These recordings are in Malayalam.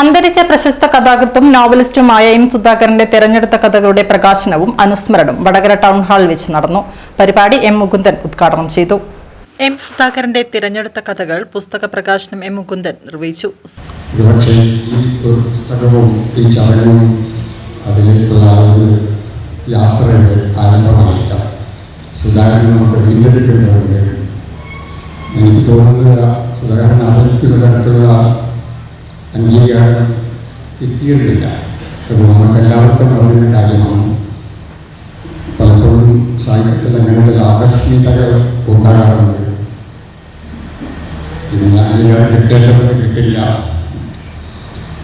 അന്തരിച്ച പ്രശസ്ത കഥാകൃത്തും നോവലിസ്റ്റുമായ എം സുധാകരന്റെ തെരഞ്ഞെടുത്ത കഥകളുടെ പ്രകാശനവും അനുസ്മരണവും വടകര ടൗൺ ഹാളിൽ വെച്ച് നടന്നു. പരിപാടി എം മുകുന്ദൻ ഉദ്ഘാടനം ചെയ്തു. എം സുധാകരന്റെ തിരഞ്ഞെടുത്ത കഥകൾ പുസ്തക പ്രകാശനം എം മുകുന്ദൻ നിർവഹിച്ചു. യാത്രയുടെ ആരംഭമായിരിക്കാം. സുധാകരൻ നമുക്ക് വീണ്ടെടുക്കേണ്ടതുണ്ട് എനിക്ക് തോന്നുന്നത് സുധാകരൻ ആലോചിക്കുന്ന തരത്തിലുള്ള അംഗീകാരം കിട്ടിയിട്ടില്ല അത് നമുക്കെല്ലാവർക്കും അറിയുന്ന കാര്യമാണ്. പലപ്പോഴും സാഹിത്യത്തിൽ അങ്ങനെയുള്ള ആകസ്മികതകൾ ഉണ്ടാകാറുണ്ട്. ഇതിന് അംഗീകാരം കിട്ടേണ്ടവർക്ക് കിട്ടില്ല.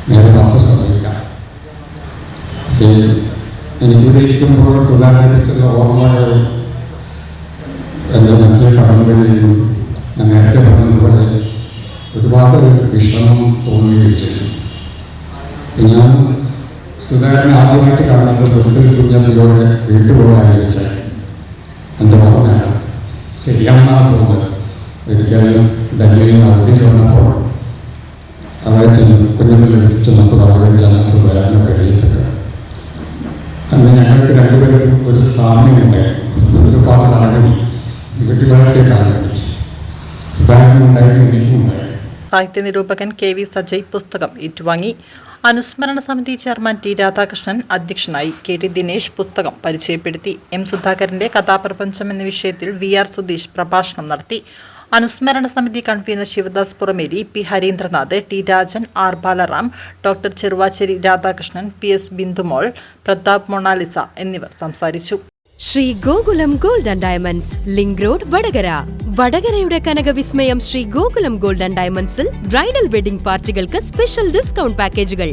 നേരെ പത്ത് പക്ഷേ എനിക്കിവിടെ ഇരിക്കുമ്പോൾ സുധാകരനെക്കുറിച്ചുള്ള ഓർമ്മകൾ ഒരുപാട് വിഷമം തോന്നുകയും ചെയ്തു ഞാൻ സുധാകരൻ ആദ്യമായിട്ട് കാണുന്നത് വെറുതെ കുഞ്ഞത്തിലൂടെ വീട്ടുപോകാനായി വെച്ചാൽ എന്റെ ഓർമ്മയാണ് ശരിയാണെന്നാണ് തോന്നുന്നത് ഒരിക്കലും ഡൽഹിയിൽ നിന്ന് അവധി വന്നപ്പോൾ അവിടെ ചെന്ന് കുഞ്ഞുങ്ങളിൽ ചെന്നപ്പോൾ അവിടെ ചെന്ന സുധാകരനെ പരിചയപ്പെട്ടു അന്ന് ഞങ്ങൾക്ക് രണ്ടുപേരും ഒരു സാമ്യമുണ്ടായിരുന്നു ഒരുപാട് തലകടി വീട്ടുകാരത്തെ തലകടി സുധാകരൻ സാഹിത്യ നിരൂപകൻ കെ വി സജയ് പുസ്തകം ഏറ്റുവാങ്ങി. അനുസ്മരണ സമിതി ചെയർമാൻ ടി രാധാകൃഷ്ണൻ അധ്യക്ഷനായി കെ ടി ദിനേശ് പുസ്തകം പരിചയപ്പെടുത്തി. എം സുധാകരന്റെ കഥാപ്രപഞ്ചം എന്ന വിഷയത്തിൽ വി ആർ സുധീഷ് പ്രഭാഷണം നടത്തി. അനുസ്മരണ സമിതി convenor Sivadas Purameri P Harindranath T Rajan R Balaram doctor Cheruvacheri Radhakrishnan P S Bindumol Pratap Monalisa എന്നിവർ സംസാരിച്ചു. Shri Gokulam gold and diamonds link road Vadakara. വടകരയുടെ കനകവിസ്മയം ശ്രീ ഗോകുലം ഗോൾഡ് ആൻഡ് ഡയമണ്ട്സിൽ ബ്രൈഡൽ വെഡിംഗ് പാർട്ടികൾക്ക് സ്പെഷ്യൽ ഡിസ്കൗണ്ട് പാക്കേജുകൾ.